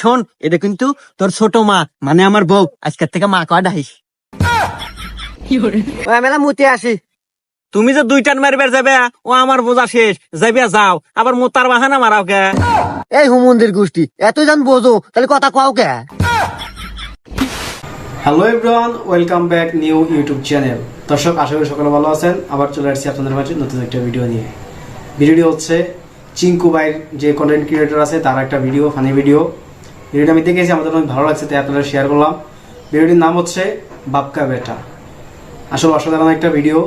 শোন এটা কিন্তু তোর ছোট মা মানে আমার বউ। আজকের থেকে মা কয় ডাহিস মেলা মুতে আসি। তুমি যে দুই টান মারিবার যাবে ও আমার বোঝা শেষ। যাইবে যাও। আবার মোতার বাহানা মারাও কে? এই হুমন্দির গোষ্ঠী এত জান বোঝো তাহলে কথা কও কে? Hello everyone welcome back new YouTube channel দর্শক আশা করি সকলে ভালো আছেন। আবার চলে আসছি আপনাদের মাঝে নতুন একটা ভিডিও নিয়ে। ভিডিওটি হচ্ছে চিঙ্কু বাইর যে কন্টেন্ট ক্রিয়েটর আছে তার একটা ভিডিও ফানি ভিডিও ভিডিওটা আমি দেখেছি আমাদের অনেক ভালো লাগছে, তাই আপনারা শেয়ার করলাম। ভিডিওটির নাম হচ্ছে বাপকা বেটা। আসলে অসাধারণ একটা ভিডিও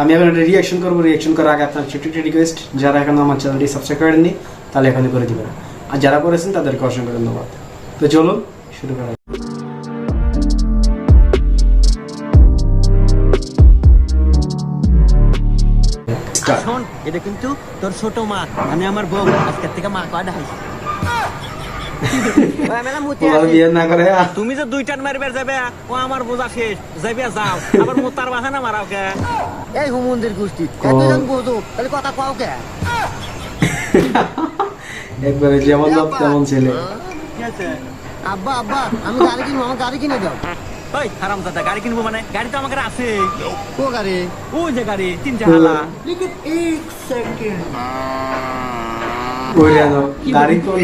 আমি এখন একটা রিয়াকশন করব। রিয়াকশন করার আগে আপনার ছোট্ট একটা রিকোয়েস্ট যারা এখন আমার চ্যানেলটি সাবস্ক্রাইব করেননি, তাহলে এখানে করে দিবেন। আর যারা করেছেন, তাদেরকে অসংখ্য ধন্যবাদ। তো চলুন, শুরু করা শোন, এটা কিন্তু তোর ছোট মা মানে আমার বউ, আজকের থেকে মা কয় ডাহিস তুমি যে দুই টান মারিবার যাবে ও আমার বোঝা শেষ। যাইবে যাও। আবার মোতার বাহানা মারাও কে? এই হুমন্দির গোষ্ঠী এত বোঝো তাহলে কথা কও কে? একবারে যেমন লোক তেমন ছেলে। আব্বা আব্বা আমি গাড়ি কিনবো আমার গাড়ি কিনে দাও। ওই হারাম দাদা গাড়ি কিনবো মানে? গাড়ি তো আমার আছে। ও গাড়ি? ওই যে গাড়ি তিন চালা জানো গাড়ি কোন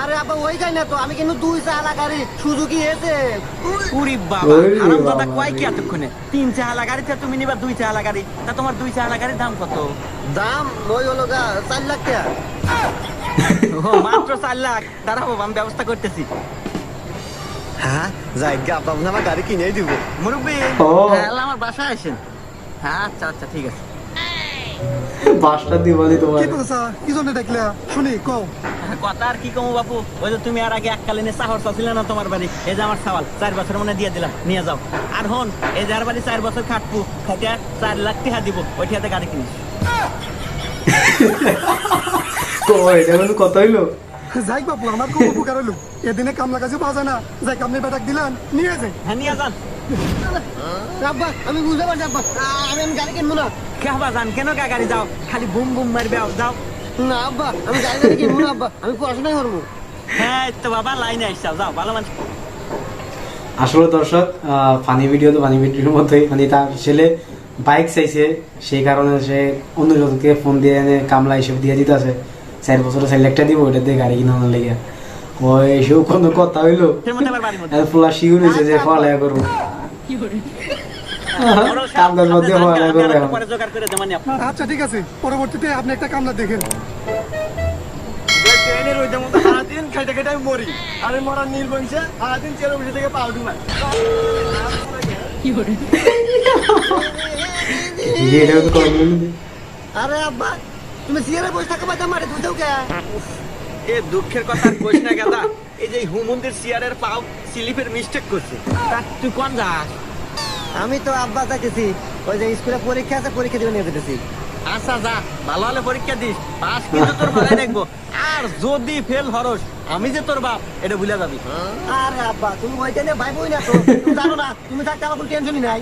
আরে আব্বা ওই গাড়ি না তো আমি কিন্তু দুই চালা গাড়ি সুজুকি এসে। বাবা। কয় কি এতক্ষণে? তিন চালা গাড়িতে তুমি নিবা দুই চালা গাড়ি তা তোমার দুই চালা গাড়ির দাম কত? দাম ওই হলো গা চার লাখ টাকা। ও মাত্র চার লাখ। দাঁড়াবো আমি ব্যবস্থা করতেছি। হ্যাঁ যাই গা আব্বা আমার গাড়ি কিনে দিব। মুরব্বী আমার বাসায় আসেন। হ্যাঁ আচ্ছা আচ্ছা ঠিক আছে। বাসটা দিবানি তোমার। কি কথা কি জন্য ডাকলা শুনি কও। কথা আর কি কমু বাপু? ওই যে তুমি আর আগে এককালীনে চাহর চাচ্ছিলে না তোমার বাড়ি? এই যে আমার সাওয়াল চার বছর মনে দিয়ে দিলাম নিয়ে যাও। আর হন এই যার বাড়ি চার বছর খাটবো খাইতে চার লাখ টাকা দিব ওই গাড়ি কিনিস। তো এটা মানে কত হইল? যাই বাপু আমার খুব উপকার হলো এদিনে কামলা কাজে পাওয়া যায় না। যাই কামনি বেটাক দিলাম নিয়ে যাই। হ্যাঁ নিয়ে যান। আব্বা আমি বুঝতে পারছি আব্বা। আমি আমি গাড়ি কিনবো না। কেবা যান কেন কা গাড়ি যাও? খালি বুম বুম মারবে যাও। না আব্বা আমি গাড়ি গাড়ি কিনবো না আব্বা। আমি পড়াশোনাই করব। হ্যাঁ তো বাবা লাইনে আসছাও যাও ভালো মানুষ। আসলে দর্শক ফানি ভিডিও তো ফানি ভিডিওর মধ্যেই মানে তার ছেলে বাইক চাইছে সেই কারণে সে অন্য জনকে ফোন দিয়ে এনে কামলা হিসেবে দিয়ে দিতে আছে চার বছরে চার লাখটা দিব ওটা দিয়ে গাড়ি কিনানোর লেগে। ওই এসেও কোনো কথা হইল? ফুলা শিউর হয়েছে যে পড়ালেখা করব। মধ্যে আচ্ছা ঠিক আছে। পরবর্তীতে আপনি একটা কামলা দেখেন। ট্রেনের ওইটার মধ্যে সারাদিন খাইতে খাইতে আমি মরি। আর নীল বংশে সারাদিন বসে থেকে ডুবাই আব্বা তুমি চেয়ারে বসে থাকা পাইতে মারি তুমি এ দুঃখের কথা আর না গাদা। এই যে হুমন্দির চেয়ারের পাও স্লিপের মিস্টেক করছে। তা তুই কোন যাস? আমি তো আব্বা যাইতেছি। ওই যে স্কুলে পরীক্ষা আছে পরীক্ষা দিবে নিয়ে যেতেছি। আচ্ছা যা ভালো হলে পরীক্ষা দিস। পাস কিন্তু তোর ভালো দেখব আর যদি ফেল হরস আমি যে তোর বাপ এটা ভুলে যাবি। আরে আব্বা তুমি ওইটা নিয়ে ভাই বই না তো। তুমি জানো না তুমি থাকতে আমার কোনো টেনশনই নাই।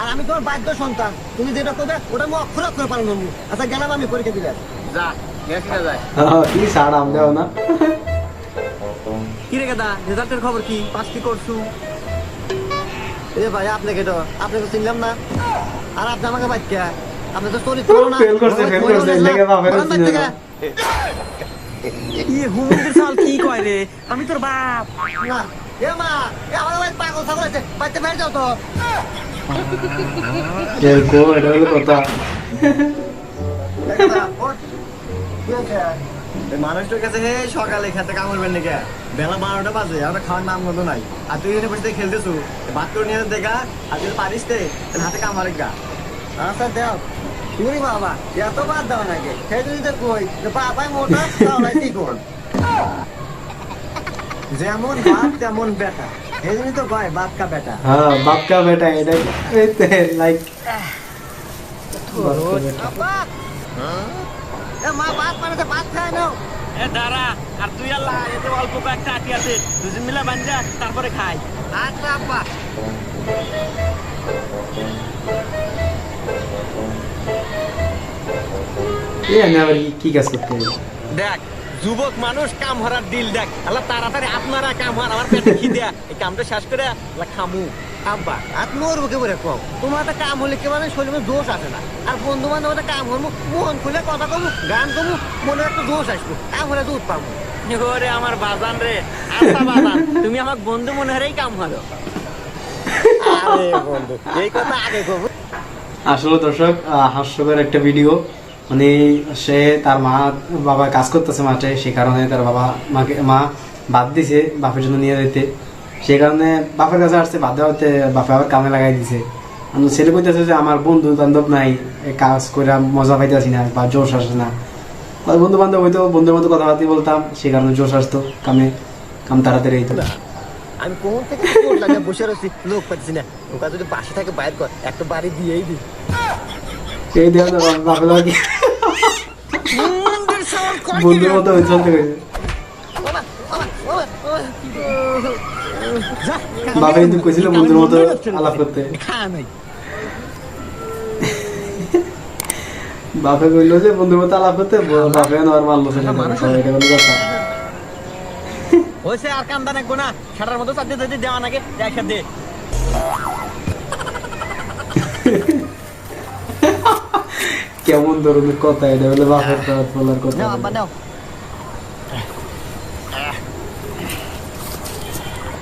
আর আমি তোমার বাধ্য সন্তান। তুমি যেটা করবে ওটা আমি অক্ষর অক্ষর পালন করব। আচ্ছা গেলাম আমি পরীক্ষা দিলে যা গেছি যায়। হ্যাঁ, কি সাড় আম দেও না। কি রে গাদা রেজাল্টের খবর কি? পাস কি করছু? এ ভাই আপনাকে তো আপনাকে চিনলাম না। আর আপনি আমাকে বাচ্চা আপনি তো না। করছে, করছে, লেগে। ইয়ে সাল কি কয় রে? আমি তোর বাপ। না। এ মা এ আমার ভাই পাগল ছাগল আছে। বাচ্চা বের যাও তো। এরকম এটা হলো কথা। মানুষটার কাছে হে সকালে খেতে কামড়বেন নাকি? বেলা বারোটা বাজে আমরা খাওয়ার নাম মতো নাই। আর তুই এখানে বসে খেলতেছু? ভাত করে নিয়ে দেখা আর তুই পারিস তে হাতে কামারে গা আচ্ছা দেও। তুমি বাবা এত বাদ দাও নাকি? সেই যদি তো কই বাবাই মোটা তাহলে কি কর যেমন বাপ তেমন বেটা। এই তো কয় বাপ কা বেটা হ্যাঁ বাপ কা বেটা। এটা লাইক এ মা ভাত পারে ভাত খায় নাও। এ দাঁড়া আর তুই আল্লাহ এতে অল্প কয়েকটা আটি আছে। দুজন মিলে বাঞ্জা তারপরে খাই। আচ্ছা আব্বা। কি কাজ করতে দেখ যুবক মানুষ কাম হরার দিল দেখ। আল্লাহ তাড়াতাড়ি আপনারা কাম হর আমার পেটে খিদে। এই কামটা শেষ করে খামু। আব্বা আর মরবো কে বলে কম তোমার একটা কাম হলে শরীরে দোষ আসে না। আর বন্ধু বান্ধব একটা কাম হব মন খুলে কথা কমু গান কমু মনে একটা দোষ আসব। কাম হলে দুধ পাবো। ওরে আমার বাজান রে আচ্ছা বাজান তুমি আমার বন্ধু মনে হরেই কাম হলো। আরে বন্ধু এই কথা আগে কব। আসলে দর্শক হাস্যকর একটা ভিডিও। মানে সে তার মা বাবা কাজ করতেছে মাঠে সে কারণে তার বাবা মাকে মা বাদ দিছে বাপের জন্য নিয়ে যেতে। সেই কারণে বাপের কাছে আসছে বাদ দেওয়াতে বাপে আবার কামে লাগাই দিছে। আমি ছেলে কইতেছে যে আমার বন্ধু বান্ধব নাই কাজ করে মজা পাইতেছি না বা জোশ আসে না। বন্ধু বান্ধব হইতো বন্ধুর মতো কথাবার্তা বলতাম সে কারণে জোশ আসতো কামে কাম তাড়াতাড়ি হইতো। আমি কোন থেকে লাগে বসে রয়েছি লোক পাচ্ছি না। ওটা যদি বাসা থেকে বাইর কর একটা বাড়ি দিয়েই দি সেই দেওয়া বাপে লাগে বন্ধুর মতো হয়ে চলতে বাবা কিন্তু কইছিল বন্ধুর মতো আলাপ করতে। বাপে কইলো যে বন্ধুর মতো আলাপ করতে বাপে আর মারলো ছেলে এটা বলে কথা। হয়েছে আর কান্দা নাকবো না সেটার মতো চারটে যদি দেওয়া নাকি? দেখা দে। কেমন ধরনের কথা এটা বলে বাপের কথা বলার কথা।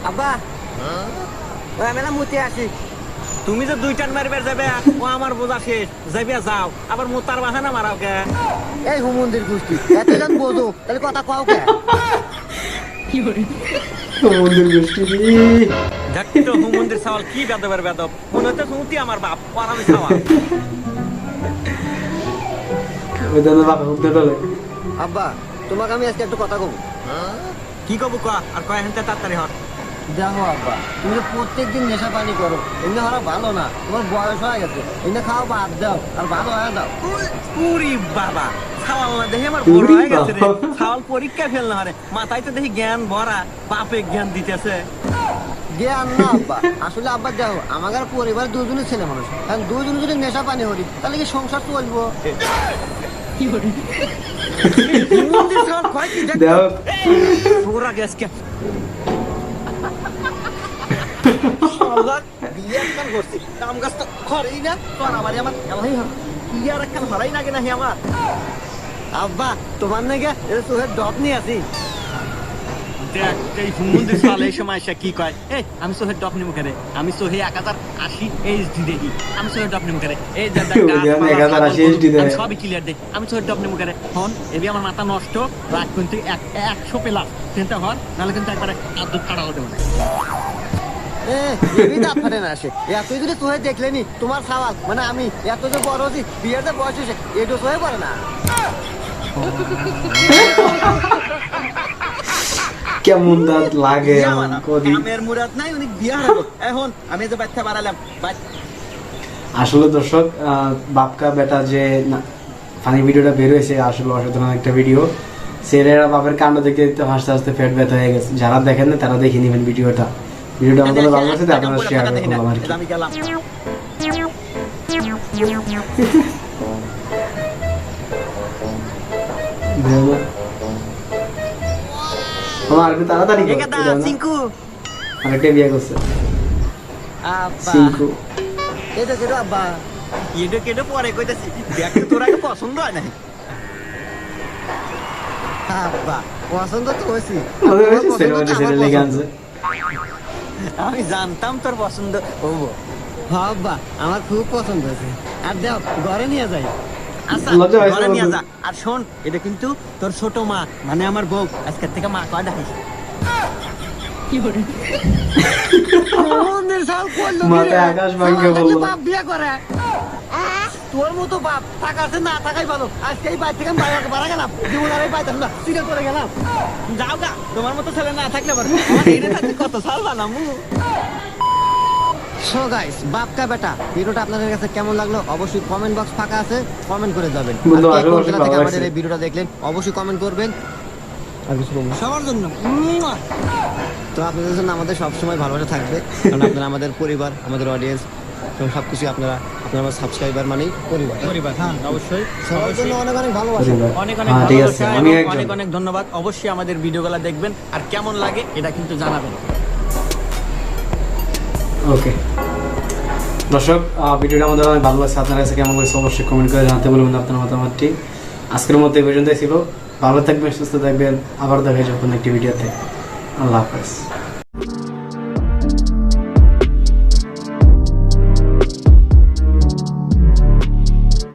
আব্বা। নাও ওই আমি না মুতে আসি। তুমি যে দুই টান মারবে যাবে ও আমার বোঝা শেষ। যাবে যাও। আবার মোতার বাহানা মারাও কে? এই হুমন্দির গোষ্ঠী এতজন বোঝো তাহলে কথা কও কে? মন্দির গোষ্ঠী দেখি তো হুমন্দির সওয়াল কি বেদবের বেদব। মনে হচ্ছে শুনতি আমার বাপ আর আমি সওয়াল। আব্বা তোমাকে আমি আজকে একটা কথা কব। কি কব ক? আর কয় হেনতে তাড়াতাড়ি হর দেখো আব্বা তুমি তো প্রত্যেকদিন নেশা পানি করো এমনি হওয়া ভালো না তোমার বয়স হয়ে গেছে এমনি খাওয়া বাদ দাও আর ভালো হয়ে দাও পুরি বাবা সাওয়াল না দেখে আমার বড় উরি হয়ে গেছে রে। বাবা। পরীক্ষা ফেল না হরে মাথায় তো দেখি জ্ঞান ভরা বাপে জ্ঞান দিতেছে। জ্ঞান না আব্বা আসলে আব্বা দেখো আমার পরিবার দুজনের ছেলে মানুষ কারণ দুজনে যদি নেশা পানি করি তাহলে কি সংসার চলবো? কি দেখ। কে আমি ডপ কেরে? আমি সোহে এক হাজার আশি দেখি। আমি ডপ কেরে? এই যে দেখ, ওই যে আমি গাছপালা, 1080 ছাগল, HD গরু, আমি দেয়। সবই clear দেখি। আমি সোহের ডপ নিমু কেরে? হন, এবি আমার মাথা নষ্ট কিন্তু এক- একশো পেলাম চিন্তা হর নাহলে কিন্তু একবারে আদ্যুত কাটা হতে পারে না আসে যদি দেখলেনি তোমার সওয়াল মানে আমি এত যে বড় হচ্ছি বিয়ের বয়স হয়েছে এটু তোহে পারে না। কেমন দাঁত লাগে আমার কদি? কামের মুরাদ নাই উনি বিয়া হারাবো এখন আমি যে বাচ্চা বাড়ালাম আসলে দর্শক বাপকা বেটা যে ফানি ভিডিওটা বের হয়েছে আসলে অসাধারণ একটা ভিডিও। ছেলেরা বাপের কাণ্ড দেখে তো হাসতে হাসতে ফেট ব্যথা হয়ে গেছে। যারা দেখেন না তারা দেখে নেবেন ভিডিওটা। ভিডিওটা আমাদের ভালো লাগছে তো আপনারা শেয়ার করলাম আর কি আমি গেলাম। আমার একটু তাড়াতাড়ি দেও আরেকটা বিয়ে করছে। আব্বা। সিংকু। এটা কেটে আব্বা। কেটে কেটে পরে কইতাছি দেখতে তোর আগে পছন্দ হয় নাই? আব্বা পছন্দ তো হয়েছি। মনে হয়েছে তোমার ছেলে পছন্দ। আমি জানতাম তোর পছন্দ। হব আমার খুব পছন্দ হয়েছে। আর দেখ ঘরে নিয়ে যাই। আচ্ছা ঘরে নিয়ে যা। আর শোন এটা কিন্তু তোর ছোট মা মানে আমার বউ। আজকের থেকে মা কয় ডাকিস মাথায় আকাশ ভাঙ্গে বলল। বিয়ে করে। তোর মতো বাপ না টাকাই ভালো। আজকে এই থেকে আমি বাড়া গেলাম। জীবন আর পাইতাম না সিরিয়াল করে গেলাম। যাও গা তোমার মতো ছেলে না থাকলে কত সাল বানামু সো গাইস বাপ কা বেটা ভিডিওটা আপনাদের কাছে কেমন লাগল অবশ্যই কমেন্ট বক্স ফাঁকা আছে কমেন্ট করে যাবেন। থেকে আমাদের। এই ভিডিওটা দেখলেন অবশ্যই কমেন্ট করবেন। সবার জন্য। তো আপনাদের জন্য আমাদের সবসময় ভালোবাসা থাকবে কারণ আপনারা আমাদের পরিবার আমাদের অডিয়েন্স এবং সবকিছু আপনারা আপনার আমার সাবস্ক্রাইবার মানেই পরিবার। পরিবার হ্যাঁ অবশ্যই। সবার জন্য অনেক অনেক ভালোবাসা। অনেক অনেক হ্যাঁ ভালোবাসা অনেক অনেক ধন্যবাদ। অবশ্যই আমাদের ভিডিওগুলো দেখবেন। আর কেমন লাগে এটা কিন্তু জানাবেন। ওকে। দর্শক আহ, ভিডিওটা আমাদের অনেক ভালো লাগছে। আপনার কাছে কেমন লাগছে অবশ্যই কমেন্ট করে জানাতে বলবেন আপনার মতামতটি। আজকের মধ্যে এই পর্যন্তই ছিল। ভালো থাকবেন সুস্থ থাকবেন। আবার দেখা যাবে কোনো একটি ভিডিওতে। আল্লাহ হাফেজ।